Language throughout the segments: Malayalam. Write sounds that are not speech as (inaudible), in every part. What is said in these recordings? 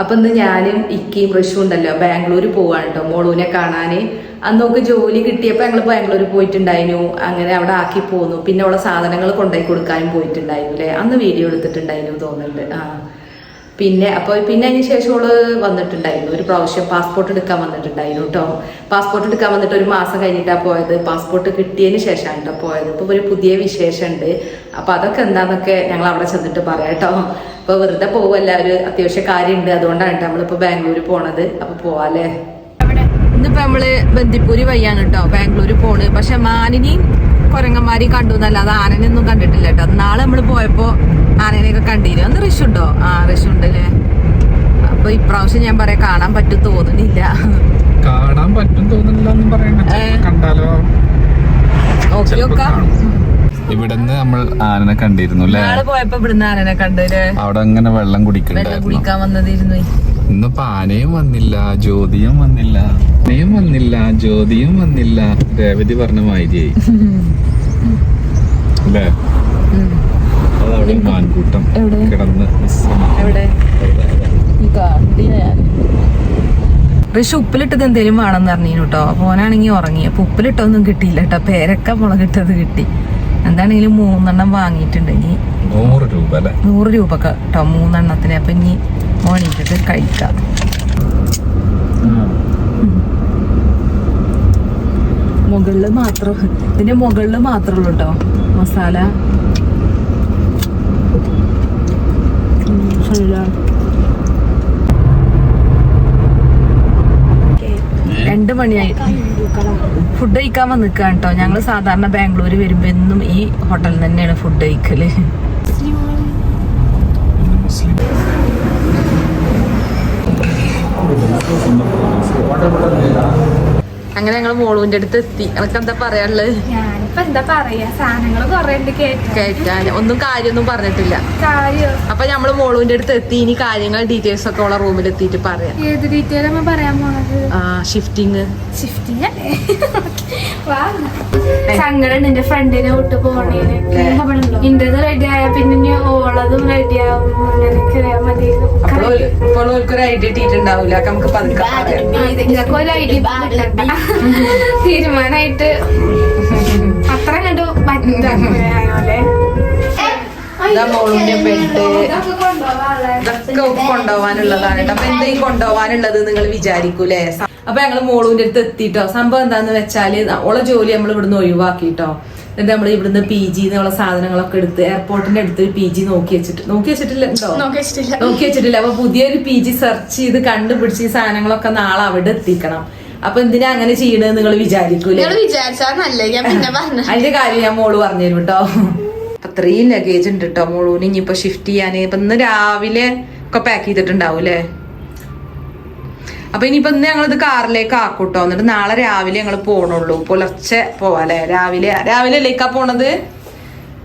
അപ്പൊ ഇന്ന് ഞാനും ഇക്കയും റഷും ഉണ്ടല്ലോ. ബാംഗ്ലൂർ പോവാണ് കേട്ടോ മോളൂനെ കാണാന്. അന്ന് നോക്ക് ജോലി കിട്ടിയപ്പോ ഞങ്ങൾ ബാംഗ്ലൂർ പോയിട്ടുണ്ടായിരുന്നു അങ്ങനെ അവിടെ ആക്കി പോന്നു. പിന്നെ അവളെ സാധനങ്ങൾ കൊണ്ടുപോയി കൊടുക്കാനും പോയിട്ടുണ്ടായിരുന്നു അല്ലേ അന്ന് വീഡിയോ എടുത്തിട്ടുണ്ടായിരുന്നു തോന്നുന്നുണ്ട്. ആ. പിന്നെ അപ്പോൾ പിന്നെ അതിന് ശേഷം അവൾ വന്നിട്ടുണ്ടായിരുന്നു. ഒരു പ്രാവശ്യം പാസ്പോർട്ട് എടുക്കാൻ വന്നിട്ടുണ്ടായിരുന്നു കേട്ടോ പാസ്പോർട്ട് എടുക്കാൻ വന്നിട്ട് ഒരു മാസം കഴിഞ്ഞിട്ടാണ് പോയത്. പാസ്പോർട്ട് കിട്ടിയതിന് ശേഷമാണ് കേട്ടോ പോയത്. ഇപ്പൊ ഒരു പുതിയ വിശേഷമുണ്ട് അപ്പോൾ അതൊക്കെ എന്താന്നൊക്കെ ഞങ്ങൾ അവിടെ ചെന്നിട്ട് പറയാം കേട്ടോ. അപ്പോൾ വെറുതെ പോവല്ല ഒരു അത്യാവശ്യ കാര്യമുണ്ട്. അതുകൊണ്ടാണ് കേട്ടോ നമ്മളിപ്പോൾ ബാംഗ്ലൂർ പോണത്. അപ്പോൾ പോവാല്ലേ? ഇന്നിപ്പോ നമ്മൾ ബന്ദിപ്പൂരി വയ്യാണ് കേട്ടോ. ബാംഗ്ലൂർ പോണ്. പക്ഷെ മാനിനെയും കൊരങ്ങന്മാരെയും കണ്ടു എന്നല്ലാതെ ആനനെയൊന്നും കണ്ടിട്ടില്ല കേട്ടോ. നാളെ നമ്മൾ പോയപ്പോ ആനനെയൊക്കെ കണ്ടിരുന്നു അന്ന് റിഷുണ്ടോ ഉണ്ടോ? ആ റിഷ് ഉണ്ട് അല്ലേ അപ്പൊ ഇപ്രാവശ്യം ഞാൻ പറയാം കാണാൻ പറ്റും തോന്നുന്നില്ല. കാണാൻ പറ്റും തോന്നുന്നില്ല ഓക്കെ ഓക്കെ കണ്ടാലോ? കാണും. ഇവിടുന്ന് നമ്മൾ ആനനെ കണ്ടിരുന്നു അല്ലേ? നാളെ പോയപ്പോ ഇവിടുന്ന് ആനനെ കണ്ടല്ലേ അവിടെ അങ്ങനെ വെള്ളം കുടിക്കണ്ടായിരുന്നു. കുടിക്കാൻ വന്നതിരുന്നു ഇന്നിപ്പോ ആനയും വന്നില്ല ജ്യോതിയും വന്നില്ല ആനയും വന്നില്ല ജ്യോതിയും വന്നില്ല. രേവതി പറഞ്ഞ മാതിരിയായി. അല്ലേ? അതവിടെ മാൻകൂട്ടം? കിടന്ന് പക്ഷെ ഉപ്പിലിട്ടത് എന്തേലും വേണമെന്ന് പറഞ്ഞു കേട്ടോ മോനാണെങ്കിൽ ഉറങ്ങി. അപ്പൊ ഉപ്പിലിട്ടൊന്നും കിട്ടിയില്ല കേട്ടോ പേരക്ക മുളകിട്ടത് കിട്ടി. എന്താണെങ്കിലും മൂന്നെണ്ണം വാങ്ങിയിട്ടുണ്ട്. ഇനി നൂറ് രൂപ അല്ലെ? നൂറ് രൂപ കേട്ടോ മൂന്നെണ്ണത്തിന്. അപ്പൊ ഇനി ഓണിട്ട് കഴിക്കാം. മുകളിൽ മാത്രം ഇതിന്റെ മുകളിൽ മാത്രമേ ഉള്ളൂ കേട്ടോ മസാല രണ്ട് മണിയായി. ഫുഡ് കഴിക്കാൻ വന്നിക്കാണ് കേട്ടോ ഞങ്ങൾ സാധാരണ ബാംഗ്ലൂർ വരുമ്പോ എന്നും ഈ ഹോട്ടലിൽ തന്നെയാണ് ഫുഡ് കഴിക്കൽ. മുസ്ലിം അങ്ങനെ ഞങ്ങൾ മോളുവിന്റെ അടുത്ത് എത്തി. എനക്ക് എന്താ പറയാനുള്ളത്? ഞാനിപ്പോ എന്താ പറയാ? സാധനങ്ങൾ കൊറേ ഉണ്ട് കേട്ടോ. ഒന്നും കാര്യമൊന്നും പറഞ്ഞിട്ടില്ല. കാര്യം? അപ്പൊ നമ്മൾ മോളുവിന്റെ അടുത്ത് എത്തി. ഇനി കാര്യങ്ങൾ ഡീറ്റെയിൽസ് ഒക്കെ ഉള്ള റൂമിൽ എത്തിയിട്ട് പറയാം. ഏത് ഡീറ്റെയിൽ നമ്മ പറയാൻ പോണത്? ആ ഷിഫ്റ്റിങ് ഷിഫ്റ്റിംഗ് അല്ലേ? (laughs) വാ സങ്കടം എന്റെ ഫ്രണ്ടിനെ വിട്ട് പോണേന്. ഇന്റത് റെഡി ആയ പിന്നെ ഓളതും റെഡി ആവും. മതി. ഇപ്പോൾ ഒരു ഐഡിയ ഇട്ടിട്ടുണ്ടാവില്ല നമുക്ക് പതുക്കെ പറയാം. തീരുമാനായിട്ട് അത്ര കണ്ടു പറ്റാല്ലേ. ഇതാ മോളുവിന്റെ ബെഡ് ഇതൊക്കെ കൊണ്ടുപോകാനുള്ളതാണ് കേട്ടോ. അപ്പൊ എന്താ ഈ കൊണ്ടുപോകാനുള്ളത് നിങ്ങൾ വിചാരിക്കൂലേ? അപ്പൊ ഞങ്ങൾ മോളൂന്റെ അടുത്ത് എത്തിട്ടോ. സംഭവം എന്താന്ന് വെച്ചാൽ ഓളെ ജോലി നമ്മൾ ഇവിടുന്ന് ഒഴിവാക്കിട്ടോ. എന്നിട്ട് നമ്മൾ ഇവിടുന്ന് പി ജി എന്നുള്ള സാധനങ്ങളൊക്കെ എടുത്ത് എയർപോർട്ടിന്റെ അടുത്ത് പി ജി നോക്കി വെച്ചിട്ട്. നോക്കി വെച്ചിട്ടില്ല ഉണ്ടോ? നോക്കി വെച്ചിട്ടില്ല. അപ്പൊ പുതിയൊരു പി ജി സെർച്ച് ചെയ്ത് കണ്ടുപിടിച്ച് ഈ സാധനങ്ങളൊക്കെ നാളെ അവിടെ എത്തിക്കണം. അപ്പൊ എന്തിനാ അങ്ങനെ ചെയ്യണേ നിങ്ങൾ വിചാരിക്കൂലേ? നിങ്ങൾ വിചാരിച്ചാ നല്ല? പിന്നെ (laughs) പറഞ്ഞു അതിന്റെ കാര്യം ഞാൻ മോൾ പറഞ്ഞു കേട്ടോ അത്രയും ലഗേജ് ഉണ്ട് കേട്ടോ മോളൂന്. ഇനിയിപ്പോ ഷിഫ്റ്റ് ചെയ്യാന്. ഇപ്പൊ ഇന്ന് രാവിലെ ഒക്കെ പാക്ക് ചെയ്തിട്ടുണ്ടാവും അല്ലേ അപ്പൊ ഇനിയിപ്പോ ഇന്ന് ഞങ്ങളിത് കാറിലേക്ക് ആക്കൂട്ടോ എന്നിട്ട് നാളെ രാവിലെ ഞങ്ങൾ പോണുള്ളൂ. പുലർച്ചെ പോവാല്ലേ രാവിലെ രാവിലെ അല്ലേക്കാ പോണത്?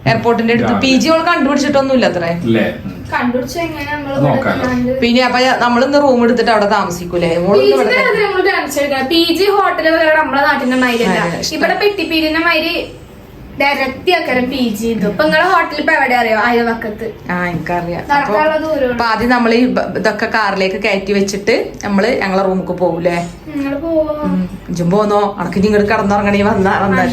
എയർപോർട്ടിന്റെ അടുത്ത്. പി ജി ഓൾ കണ്ടുപിടിച്ചിട്ടൊന്നുമില്ല അത്രേ. പിന്നെ അപ്പൊ നമ്മളിന്ന് റൂം എടുത്തിട്ട് അവിടെ താമസിക്കൂലേ? മോൾ ഇവിടെ പി ജി ഹോട്ടൽ നമ്മളെ നാട്ടിന്റെ മാതിരിയല്ല ഇവിടെ പെട്ടിപ്പീരിന്റെ മാതിരി ഡയറക്റ്റ് ആക്കാരം പി ജി ഇത് ഇപ്പൊ നിങ്ങളെ ഹോട്ടലിൽ ഇപ്പൊ എവിടെ അറിയോ? അയൽവക്കത്ത്. ആ എനിക്കറിയാം. അപ്പൊ നടക്കാനുള്ള ദൂരമുള്ളൂ അപ്പൊ ആദ്യം നമ്മൾ ഇതൊക്കെ കാറിലേക്ക് കയറ്റി വെച്ചിട്ട് നമ്മൾ ഞങ്ങളെ റൂമിക്ക് പോകൂലേ? നിങ്ങൾ പോവോ. ഇജ്ജും പോന്നോ? അനക്ക് ഇങ്ങോട്ട് കടന്നുറങ്ങണി വന്നാ വന്നാ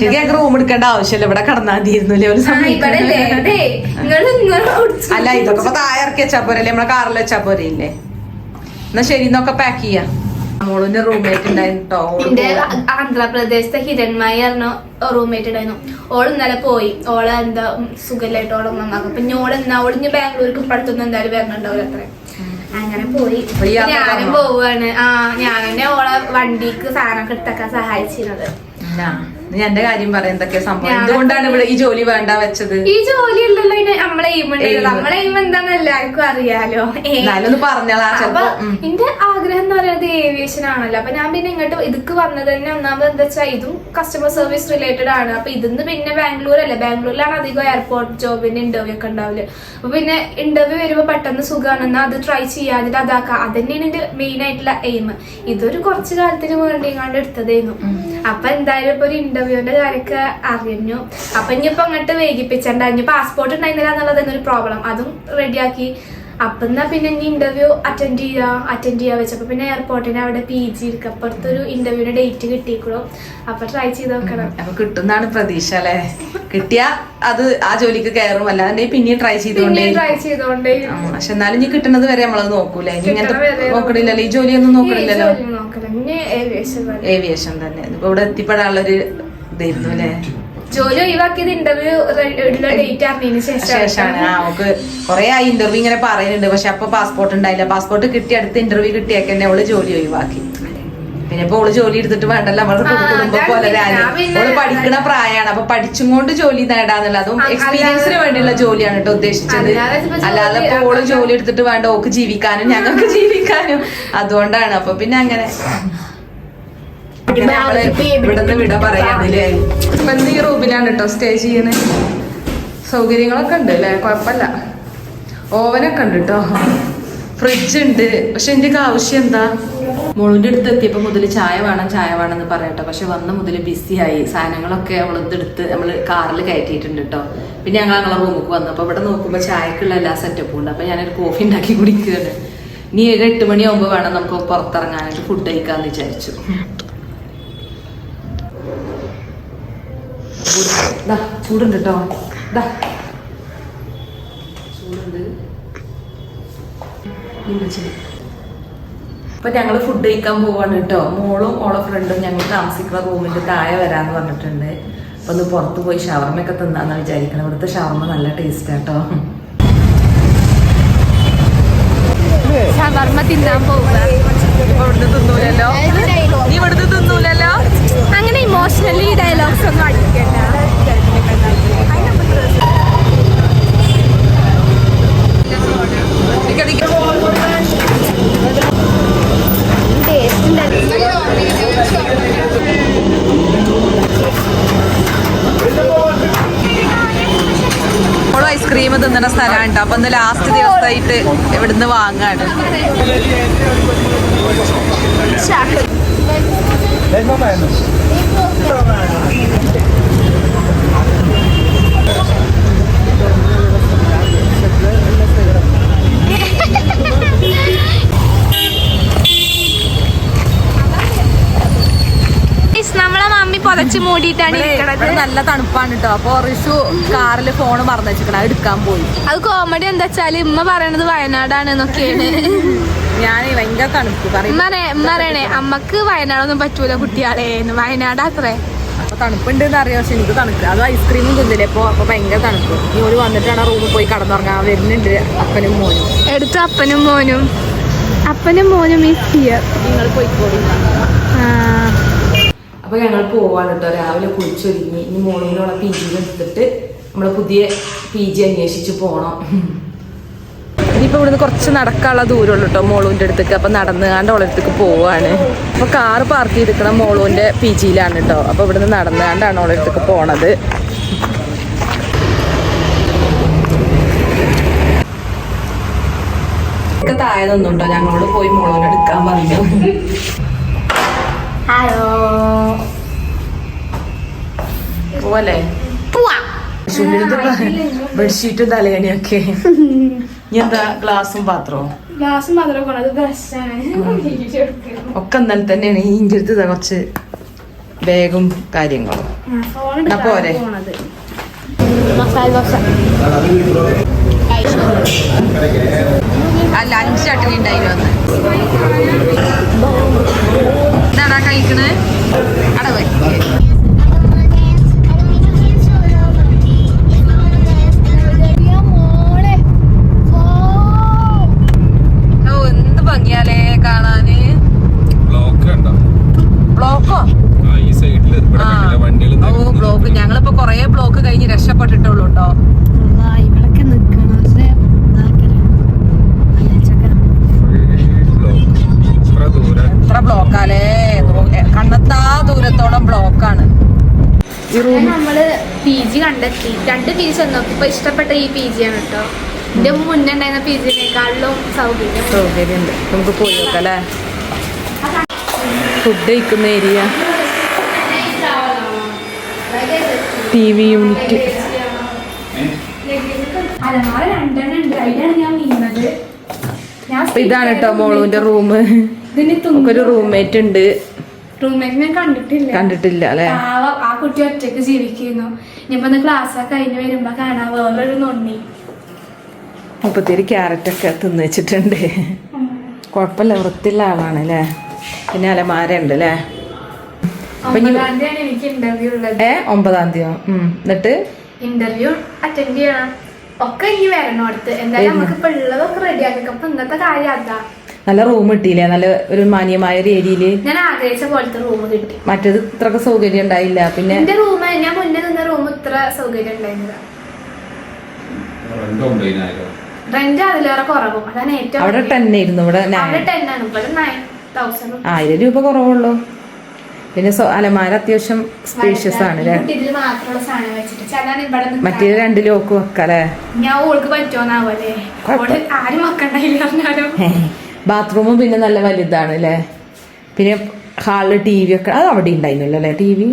ശരി ഞങ്ങൾക്ക് റൂം എടുക്കേണ്ട ആവശ്യമില്ല. ഇവിടെ കടന്നാ മതിയിരുന്നില്ലേ ഒരു? സമയം അല്ല? ഇതൊക്കെ താഴെ ഇറക്കി വെച്ചാ പോരല്ലേ? നമ്മളെ കാറിൽ വെച്ചാ പോരയില്ലേ എന്നാ ശരി എന്നൊക്കെ പാക്ക് ചെയ്യാം. മോളിന്റെ റൂംമേറ്റ് ഉണ്ടായിരുന്നു എന്റെ ആന്ധ്രാപ്രദേശത്തെ ഹിരൺമായി പറഞ്ഞ റൂംമേറ്റ് ഉണ്ടായിരുന്നു. ഓൾ ഇന്നലെ പോയി. ഓളെ എന്താ സുഖമില്ലായിട്ട് ഓളെ നന്നാക്കും അപ്പൊ ഞോൾ എന്നാ ഓൾ ഇനി ബാംഗ്ലൂർക്ക് ഇപ്പടുത്തൊന്നും എന്തായാലും വരണുണ്ടാവില്ല അത്ര. അങ്ങനെ പോയി. ഞാനും പോവാണ് ആ ഞാൻ തന്നെ ഓളെ വണ്ടിക്ക് സാധനം എടുത്താക്കാൻ സഹായിച്ചിരുന്നത്. എന്റെ കാര്യം പറയാം. എന്തൊക്കെയാ സംഭവം? എന്തുകൊണ്ടാണ് ഇവിടെ ഈ ജോലി വേണ്ട വെച്ചത്? ഈ ജോലി ഉണ്ടല്ലോ. നമ്മളെ നമ്മളെ എയിം എന്താന്ന് എല്ലാവർക്കും അറിയാലോ. ഏ. എന്നാലും ഒന്ന് പറഞ്ഞാളാ അപ്പൊ ചെലപ്പോ ഉം. എന്റെ ആഗ്രഹം എന്ന് പറയുന്നത് ഏവിയേഷൻ ആണല്ലോ. അപ്പൊ ഞാൻ പിന്നെ ഇങ്ങോട്ട് ഇതൊക്കെ വന്നത് തന്നെ ഒന്നാമത് എന്താ വെച്ചാൽ ഇതും കസ്റ്റമർ സർവീസ് റിലേറ്റഡ് ആണ്. അപ്പൊ ഇതിന്ന് പിന്നെ ബാംഗ്ലൂർ അല്ലേ ബാംഗ്ലൂരിലാണ് അധികം എയർപോർട്ട് ജോബിന്റെ ഇന്റർവ്യൂ ഒക്കെ ഉണ്ടാവില്ല അപ്പൊ പിന്നെ ഇന്റർവ്യൂ വരുമ്പോ പെട്ടെന്ന് സുഖമാണ് എന്നാ അത് ട്രൈ ചെയ്യാതിട്ട് അതാക്കാം. അതന്നെയാണ് എന്റെ മെയിൻ ആയിട്ടുള്ള എയിം ഇതൊരു കുറച്ച് കാലത്തിന് വേണ്ടി കണ്ട് എടുത്തതായിരുന്നു അപ്പൊ എന്തായാലും ഇപ്പൊ ഒരു ഇന്റർവ്യൂവിന്റെ കാര്യമൊക്കെ അറിഞ്ഞു. അപ്പൊ ഇനിയിപ്പോ അങ്ങോട്ട് വൈകിപ്പിച്ചണ്ട. ഇനി പാസ്പോർട്ട് ഉണ്ടായിരുന്നില്ല എന്നുള്ളത് തന്നെ ഒരു പ്രോബ്ലം അതും റെഡിയാക്കി അപ്പൊ എന്നാ പിന്നെ ഇനി ഇന്റർവ്യൂ അറ്റൻഡ് ചെയ്യാ? അറ്റൻഡ് ചെയ്യാ വെച്ചപ്പോ പിന്നെ എയർപോർട്ടിന് അവിടെ പി ജി ഇരിക്കും. അപ്പുറത്തൊരു ഇന്റർവ്യൂവിന്റെ ഡേറ്റ് കിട്ടിയിക്കോളും അപ്പൊ ട്രൈ ചെയ്ത് നോക്കണം. അപ്പൊ കിട്ടുന്നാണ് പ്രതീക്ഷ അല്ലെ? കിട്ടിയ അത് ആ ജോലിക്ക് കയറും അല്ലാതെ പിന്നെയും ട്രൈ ചെയ്തോണ്ടേ ട്രൈ ചെയ്തോണ്ടേ പക്ഷെ എന്നാലും ഇനി കിട്ടുന്നത് വരെ നമ്മളത് നോക്കൂലേ? ഇങ്ങനത്തെ നോക്കണില്ലല്ലോ. ഈ ജോലിയൊന്നും നോക്കണില്ലല്ലോ. ഇനി aviation ഏവിയേഷൻ തന്നെ. ഇപ്പൊ ഇവിടെ എത്തിപ്പെടാനുള്ളൊരു ഇതായിരുന്നു അല്ലേ? ജോലി ഒഴിവാക്കിയത് ഇന്റർവ്യൂ ഡേറ്റ് അറിഞ്ഞതിന് ശേഷമാണ്. ആ നമുക്ക് കുറെ ആയി ഇന്റർവ്യൂ ഇങ്ങനെ പറയുന്നുണ്ട്. പക്ഷെ അപ്പൊ പാസ്പോർട്ട് ഉണ്ടായില്ല. പാസ്പോർട്ട് കിട്ടി അടുത്ത ഇന്റർവ്യൂ കിട്ടിയൊക്കെ തന്നെ അവൾ ജോലി ഒഴിവാക്കി. പിന്നെ ഇപ്പൊ ഓൾ ജോലി എടുത്തിട്ട് വേണ്ടല്ലോ നമ്മൾ കുടുംബം പോലെ ഓൾ പഠിക്കണ പ്രായമാണ് അപ്പൊ പഠിച്ചും കൊണ്ട് ജോലി നേടാന്നുള്ള അതും എക്സ്പീരിയൻസിന് വേണ്ടിയുള്ള ജോലിയാണ് കേട്ടോ ഉദ്ദേശിച്ചത്. അല്ലാതെ ഇപ്പൊ ഓൾ ജോലി എടുത്തിട്ട് വേണ്ട ഓക്ക് ജീവിക്കാനും ഞങ്ങൾക്ക് (laughs) ജീവിക്കാനും അതുകൊണ്ടാണ്. അപ്പൊ പിന്നെ അങ്ങനെ നമ്മൾ ഇവിടുന്ന് വിട പറയാതില്ലേ അപ്പൊ എന്ത് ഈ റൂമിലാണ് കേട്ടോ സ്റ്റേ ചെയ്യണേ. സൗകര്യങ്ങളൊക്കെ ഉണ്ട് അല്ലേ? കുഴപ്പമില്ല. ഓവനൊക്കെ ഉണ്ട് കേട്ടോ. ഫ്രിഡ്ജ് ഉണ്ട്. പക്ഷെ എന്റെ ആവശ്യം എന്താ? മോളിന്റെ അടുത്ത് എത്തിയപ്പോൾ മുതൽ ചായ വേണം ചായ വേണം എന്ന് പറയട്ടെ പക്ഷെ വന്ന മുതൽ ബിസിയായി സാധനങ്ങളൊക്കെ അവൾ ഇതെടുത്ത് നമ്മൾ കാറിൽ കയറ്റിയിട്ടുണ്ട് കേട്ടോ. പിന്നെ ഞങ്ങൾ ഞങ്ങളെ റൂമിലേക്ക് വന്നു. അപ്പോൾ ഇവിടെ നോക്കുമ്പോൾ ചായക്കുള്ള എല്ലാ സെറ്റപ്പും ഉണ്ട്. അപ്പോൾ ഞാനൊരു കോഫി ഉണ്ടാക്കി കുടിക്കുകയാണ്. നീ ഒരു എട്ട് മണിയാകുമ്പോൾ വേണം നമുക്ക് പുറത്തിറങ്ങാനായിട്ട് ഫുഡ് കഴിക്കാമെന്ന് വിചാരിച്ചു. ചൂടുണ്ട് കേട്ടോ. ഇമ്മച്ചി. അപ്പൊ ഞങ്ങൾ ഫുഡ് കഴിക്കാൻ പോവാണ് കേട്ടോ മോളും ഓളെ ഫ്രണ്ടും ഞങ്ങൾ താമസിക്കുന്ന റൂമിന്റെ താഴെ വരാന്ന് പറഞ്ഞിട്ടുണ്ട്. അപ്പൊ ഒന്ന് പുറത്ത് പോയി ഷവർമ്മയൊക്കെ തിന്നാന്ന് വിചാരിക്കണം. ഇവിടുത്തെ ഷവർമ്മ നല്ല ടേസ്റ്റ് കേട്ടോ ഷവർമ്മ തിന്നാൻ പോവുക. ഇവിടുന്ന് തിന്നൂലല്ലോ? ഇവിടുന്ന് തിന്നൂലല്ലോ? ഇന്ന് ലാസ്റ്റ് ദിവസമായിട്ട് ഇവിടുന്ന് വാങ്ങാണ്? നമ്മളെ പുതച്ച് മൂടിയിട്ടാണ് ഇരിക്കണത്. നല്ല തണുപ്പാണ് കേട്ടോ അപ്പൊ റിഷു കാറിൽ ഫോൺ മറന്നു അത് എടുക്കാൻ പോയി. അത് കോമഡി എന്താ വെച്ചാൽ ഇമ്മ പറയണത് വയനാടാണ് എന്നൊക്കെയാണ്. ഞാൻ ഭയങ്കര തണുപ്പ്. പറയണേ അമ്മയ്ക്ക് വയനാടൊന്നും പറ്റൂല കുട്ടിയാളെ വയനാട് അത്രേ. അപ്പൊ തണുപ്പുണ്ട് എന്ന് അറിയാം പക്ഷെ എനിക്ക് തണുപ്പ്. അത് ഐസ്ക്രീമും തിന്നില്ല. ഇപ്പൊ അപ്പൊ ഭയങ്കര തണുപ്പ്. നീ ഒരു വന്നിട്ടാണ് റൂമിൽ പോയി കടന്നുറങ്ങാൻ വരുന്നുണ്ട് അപ്പനും മോനും. എടുത്ത അപ്പനും മോനും. അപ്പനും മോനും മിസ് ചെയ്യാം നിങ്ങൾ പോയിക്കോളി. അപ്പൊ ഞങ്ങൾ പോവാണ് കേട്ടോ രാവിലെ കുളിച്ചൊരുങ്ങി. ഇനി മോളിനോളെ പി ജിയിൽ എടുത്തിട്ട് നമ്മളെ പുതിയ പി ജി അന്വേഷിച്ച് പോണം. ഇനിയിപ്പോ ഇവിടുന്ന് കുറച്ച് നടക്കാനുള്ള ദൂരമുള്ളൂ കേട്ടോ മോളൂന്റെ അടുത്തേക്ക്. അപ്പൊ നടന്നുകാണ്ട് ഓളെ അടുത്തേക്ക് പോവാണ്. അപ്പൊ കാറ് പാർക്ക് ചെയ്തിരിക്കണം മോളൂന്റെ പി ജിയിലാണ് കേട്ടോ അപ്പൊ ഇവിടുന്ന് നടന്നുകാണ്ടാണ് കാണ്ടാണ് അടുത്തേക്ക് പോണത്. ഒക്കെ താഴെ നിന്നുണ്ടോ ഞങ്ങളോട് പോയി മോളോട് എടുക്കാൻ പറഞ്ഞു. ഹലോ പോലെ ബെഡ്ഷീറ്റും തലയണിയൊക്കെ. എന്താ ഗ്ലാസും പാത്രവും? ഗ്ലാസും ഒക്കെ എന്നാൽ തന്നെയാണ് ഈ ഇഞ്ചി അടുത്ത് കുറച്ച് ബാഗും കാര്യങ്ങളും. പോരെ? അല്ല അഞ്ച് ചട്ടണി ഉണ്ടായിരുന്നു എന്താടാ കഴിക്കണേ? അട നമ്മൾ പി ജി കണ്ടെത്തി. രണ്ട് പി ജി ചെന്നു ഇപ്പൊ ഇഷ്ടപ്പെട്ട ഈ പി ജി ആണ് കേട്ടോ എന്റെ മുന്നേ ഉണ്ടായിരുന്ന പി ജിനേക്കാളിലും സൗകര്യം. സൗകര്യമുണ്ട് നമുക്ക് പോയി നോക്കാം അല്ലേ ഫുഡ് കഴിക്കുന്ന ഏരിയ ടി വി യൂണിറ്റ് ഇതാണ് കേട്ടോ മോളൂന്റെ റൂം ഒരു റൂംമേറ്റ് ഉണ്ട്. റൂംമേറ്റ് ഞാൻ കണ്ടിട്ടില്ല. കണ്ടിട്ടില്ല അല്ലേ? ആ കുട്ടി ഒറ്റയ്ക്ക് ജീവിക്കുന്നു. ഇനിയിപ്പോ ക്ലാസ് ഒക്കെ കഴിഞ്ഞ് വരുമ്പോ കാണാൻ വേറൊരു നൊണ്ണി മുപ്പത്തിരി ക്യാരറ്റ് ഒക്കെ തിന്ന് വെച്ചിട്ടുണ്ട്. കുഴപ്പമില്ല വൃത്തിയുള്ള ആളാണ് അല്ലേ? പിന്നെ അലമാരുണ്ട് അല്ലേ? ഒമ്പതാം ഏ തീയതി എന്നിട്ട്? ഇന്റർവ്യൂ അറ്റൻഡ് ചെയ്യണം. ഒക്കെ ഇനി വരണോ അടുത്ത്? എന്തായാലും നമുക്ക് ഇപ്പൊ ഉള്ളതൊക്കെ റെഡി ആക്കി. അപ്പൊ ഇന്നത്തെ കാര്യം അതാ. നല്ല റൂം കിട്ടിയില്ലേ? നല്ല ഒരു മാന്യമായ ഒരു ഏരിയയിൽ ഞാൻ ആഗ്രഹിച്ച പോലത്തെ റൂം കിട്ടി. മറ്റേത് ഇത്രക്ക് സൗകര്യം ഉണ്ടായില്ല. പിന്നെ എന്റെ റൂം ഞാൻ മുന്നേ നിന്ന റൂം ഇത്ര സൗകര്യം ഉണ്ടായിരുന്നില്ല. റെന്റ് അതിലേറെ കുറവും. അതാണ് ഏറ്റവും അവിടെ ടെൻ ആയിരുന്നു. ഇവിടെ അവിടെ ടെൻ ആണ്. ഇവിടെ നയൻ തൗസൻഡ് ആയിരം രൂപ കുറവുള്ളൂ. പിന്നെ അലമാര അത്യാവശ്യം സ്പേഷ്യസ് ആണ് മറ്റേ രണ്ട് ലോക്ക് വെക്കാലേ ഞാൻ ഓൾക്ക് പറ്റുമോന്നാവല്ലേ കുഴപ്പം- ആരും വെക്കണ്ടായില്ല ബാത്റൂമും പിന്നെ നല്ല വലുതാണ് അല്ലേ പിന്നെ ഹാളിൽ ടി വി ഒക്കെ അത് അവിടെ ഉണ്ടായിരുന്നല്ലോ അല്ലേ ടി വി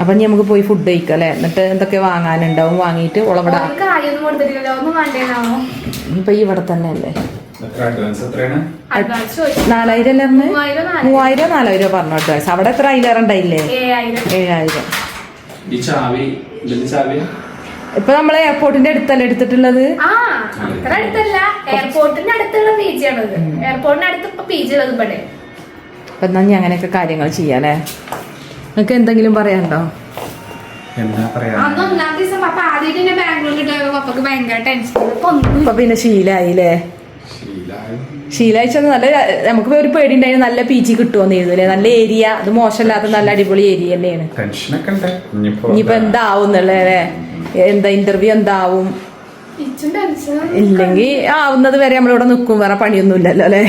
അപ്പൊ ഇനി നമുക്ക് പോയി ഫുഡ് കഴിക്കാം അല്ലേ എന്നിട്ട് എന്തൊക്കെ വാങ്ങാനുണ്ടാവും വാങ്ങിയിട്ട് ഉളവിടെ ഇപ്പൊ ഇവിടെ തന്നെ അല്ലേ അഡ്വാൻസ് എത്രയാണ്? അഡ്വാൻസ് ചോദിച്ചു. നാലായിരം അല്ലേ? മൂവായിരം നാലായിരം. പറഞ്ഞു അഡ്വാൻസ് അവിടെ എത്ര അയിലേറെ ഉണ്ടായില്ലേ ഏഴായിരം. ഇപ്പൊ നമ്മളെ എയർപോർട്ടിന്റെ അടുത്തല്ലേ എടുത്തിട്ടുള്ളത്? ആ അത്ര അടുത്തല്ല എയർപോർട്ടിന്റെ അടുത്തുള്ള പി ജി ആണത് എയർപോർട്ടിന്റെ അടുത്ത് ഇപ്പൊ പി ജി ഉള്ളത് ഇവിടെ. അപ്പൊ എന്നാ ഞാൻ അങ്ങനെയൊക്കെ കാര്യങ്ങൾ ചെയ്യാല്ലേ? നിങ്ങൾക്ക് എന്തെങ്കിലും പറയാനുണ്ടോ? പിന്നെ ശീലായില്ലേ? ശീലായി. ശീലാഴ്ച നല്ല നമുക്ക് ഒരു പേടി ഉണ്ടായിരുന്നു നല്ല പി ജി കിട്ടുമെന്ന് അല്ലേ? നല്ല ഏരിയ അത് മോശമില്ലാത്ത നല്ല അടിപൊളി ഏരിയ തന്നെയാണ്. ഇനിയിപ്പോ എന്താവും എന്താ ഇന്റർവ്യൂ എന്താവും? ഇല്ലെങ്കിൽ ആവുന്നത് വരെ നമ്മളിവിടെ നിൽക്കും വേറെ പണിയൊന്നും ഇല്ലല്ലോ അല്ലേ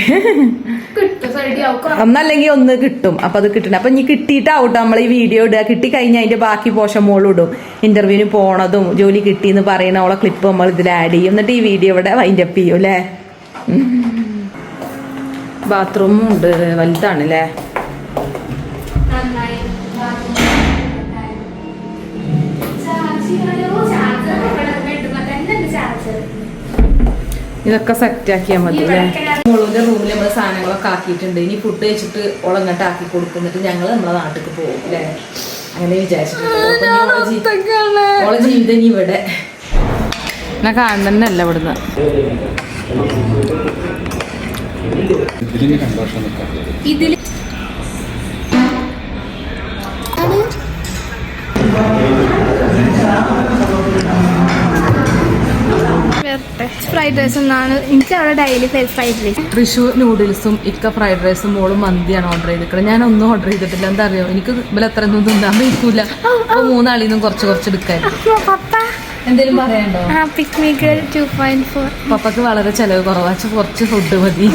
ഒന്നല്ലെങ്കിൽ ഒന്ന് കിട്ടും അപ്പൊ അത് കിട്ടണം അപ്പൊ ഇനി കിട്ടിയിട്ടാവട്ടെ നമ്മൾ ഈ വീഡിയോ ഇടുക. കിട്ടി കഴിഞ്ഞാൽ അതിന്റെ ബാക്കി പോഷൻ മോളും ഇടും. ഇന്റർവ്യൂവിന് പോണതും ജോലി കിട്ടിയെന്ന് പറയുന്ന അവളെ ക്ലിപ്പ് നമ്മൾ ഇതിൽ ആഡ് ചെയ്യും. എന്നിട്ട് ഈ വീഡിയോ ഇവിടെ വൈൻഡ് അപ്പ് ചെയ്യും അല്ലേ? ബാത്റൂമും ഉണ്ട് വലുതാണ് അല്ലേ ചാർജർ ഇതൊക്കെ സെറ്റ് ആക്കിയാൽ മതി അല്ലേ മോളുവിന്റെ റൂമിൽ നമ്മൾ സാധനങ്ങളൊക്കെ ആക്കിയിട്ടുണ്ട്. ഇനി ഫുഡ് കഴിച്ചിട്ട് ഓളങ്ങോട്ട് ആക്കി കൊടുക്കുന്നിട്ട് ഞങ്ങൾ നമ്മളെ നാട്ടിലേക്ക് പോകും അല്ലേ അങ്ങനെ വിചാരിച്ചിട്ടുണ്ട്. ഓളെ ജീവിതം ഇനി ഇവിടെ. ഞാൻ കാണുന്നല്ല ഇവിടുന്ന്. ഇതിന് ഫ്രൈഡ് റൈസ് എന്നാണ് എനിക്ക് അവിടെ ഡെയിലി ഫ്രൈഡ് റൈസ് തൃശ്ശൂർ നൂഡിൽസും ഇക്ക ഫ്രൈഡ് റൈസും മോളും മന്തിയാണ് ഓർഡർ ചെയ്തിട്ടുള്ളത് ഞാൻ ഒന്നും ഓർഡർ ചെയ്തിട്ടില്ല. എന്താ അറിയോ എനിക്ക് ഇവിടെ അത്ര ഒന്നും തിന്നാൻ വയ്ക്കൂല. അപ്പൊ മൂന്നാളിൽ നിന്നും കുറച്ച് കുറച്ച് എടുക്കായിരുന്നു. എന്തെങ്കിലും പറയണ്ടോ? പപ്പക്ക് വളരെ ചെലവ് കുറവാച്ച കുറച്ച് ഫുഡ് മതി.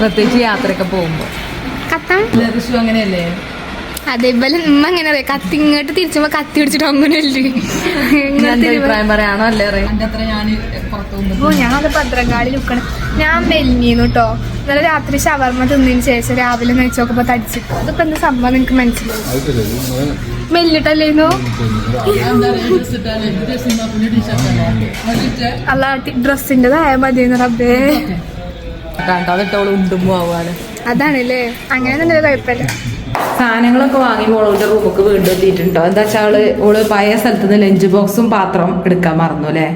പ്രത്യേകിച്ച് യാത്രയൊക്കെ പോകുമ്പോ. തൃശ്ശൂർ അങ്ങനെയല്ലേ? അതേപോലെ ഉമ്മ അങ്ങനെ അറിയാം കത്തി ഇങ്ങോട്ട് തിരിച്ചുമ്പോ കത്തി പിടിച്ചിട്ട് അങ്ങനെ ഓ ഞാൻ അത് ഭദ്രകാളി നിൽക്കണം. ഞാൻ മെലിഞ്ഞീന്നു കേട്ടോ ഇന്നലെ രാത്രി ഷവർമ്മ തിന്നതിന് ശേഷം രാവിലെ നെയ്ച്ച് നോക്കുമ്പോ തടിച്ചു. അതിപ്പോ എന്താ സംഭവം നിങ്ങക്ക് മനസ്സിലായി? മെല്ലിട്ടല്ലേന്നു അല്ല ഡ്രസ്സിന്റെതായ മതിയെന്ന് റബ്ബേ. അതാണല്ലേ. അങ്ങനെ തന്നെ കുഴപ്പമില്ല. സാധനങ്ങളൊക്കെ വാങ്ങി മോളുടെ റൂമൊക്കെ വീണ്ടും എത്തിയിട്ടുണ്ടോ. എന്താ വെച്ചാൽ അവൾ ഓൾ പഴയ സ്ഥലത്ത് നിന്ന് ലഞ്ച് ബോക്സും പാത്രം എടുക്കാൻ മറന്നു അല്ലേ?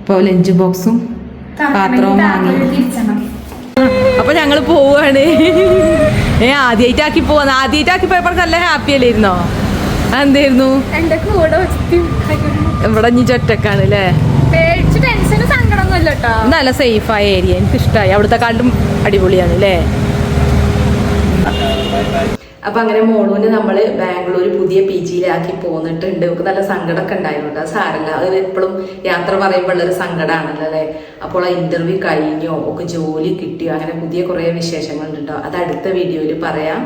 അപ്പൊ ലഞ്ച് ബോക്സും പാത്രവും വാങ്ങി. അപ്പൊ ഞങ്ങൾ പോവാണ്. ഏ ആദ്യമായിട്ടാക്കി പോവാന്ന്. ആദ്യമായിട്ടാക്കി പോയപ്പോൾ നല്ല ഹാപ്പി അല്ലായിരുന്നോ? എന്തായിരുന്നു ഇവിടെ ഇനി ചൊറ്റക്കാണ് അല്ലേ? നല്ല സേഫായ ഏരിയ എനിക്ക് ഇഷ്ടമായി അവിടുത്തെ കാണ്ടും അടിപൊളിയാണ് അല്ലേ? അപ്പൊ അങ്ങനെ മോളൂന് നമ്മൾ ബാംഗ്ലൂർ പുതിയ പി ജിയിലാക്കി പോന്നിട്ടുണ്ട്. നമുക്ക് നല്ല സങ്കടമൊക്കെ ഉണ്ടായിരുന്നു സാരല്ല അത് എപ്പോഴും യാത്ര പറയുമ്പോൾ ഉള്ളൊരു സങ്കടമാണല്ലോ അല്ലേ? അപ്പോൾ ആ ഇന്റർവ്യൂ കഴിഞ്ഞോ. ഒക്കെ ജോലി കിട്ടിയോ അങ്ങനെ പുതിയ കുറേ വിശേഷങ്ങളുണ്ട് അത് അടുത്ത വീഡിയോയിൽ പറയാം.